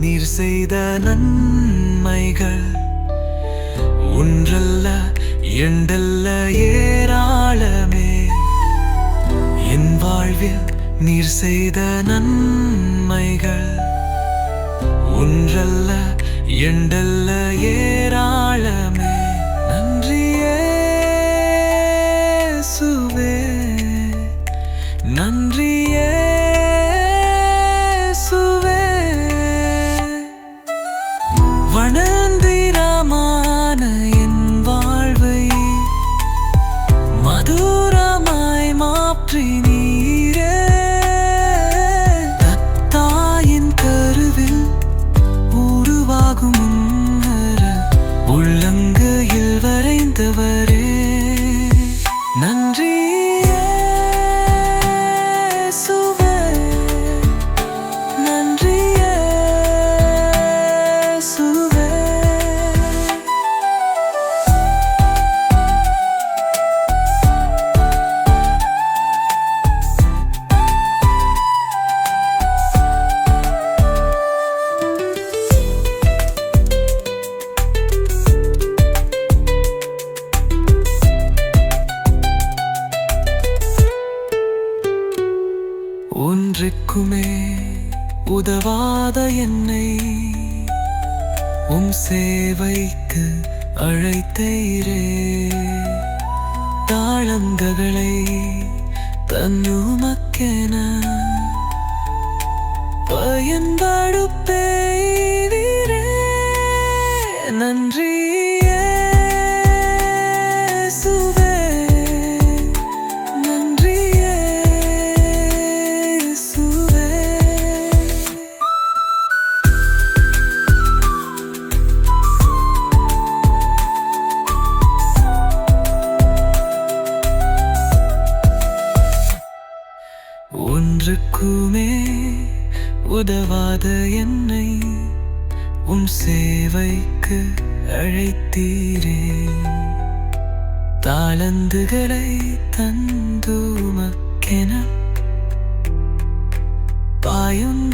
நீர் செய்த நன்மைகள். ஒன்றல்ல இரண்டல்ல ஏராளமே. என் வாழ்வில் நீர் செய்த நன்மைகள். ஒன்றல்ல இரண்டல்ல ஏ என்றைக்குமே உதவாத என்னை உம் சேவைக்கு அழைத்தீரே. தாளங்ககளை தன்னுமக்கென ஒன்றுக்குமே உதவாத என்னை உன் சேவைக்கு அழைத்தீரே. தாளந்துகளை தந்துமக்கென. பாயும்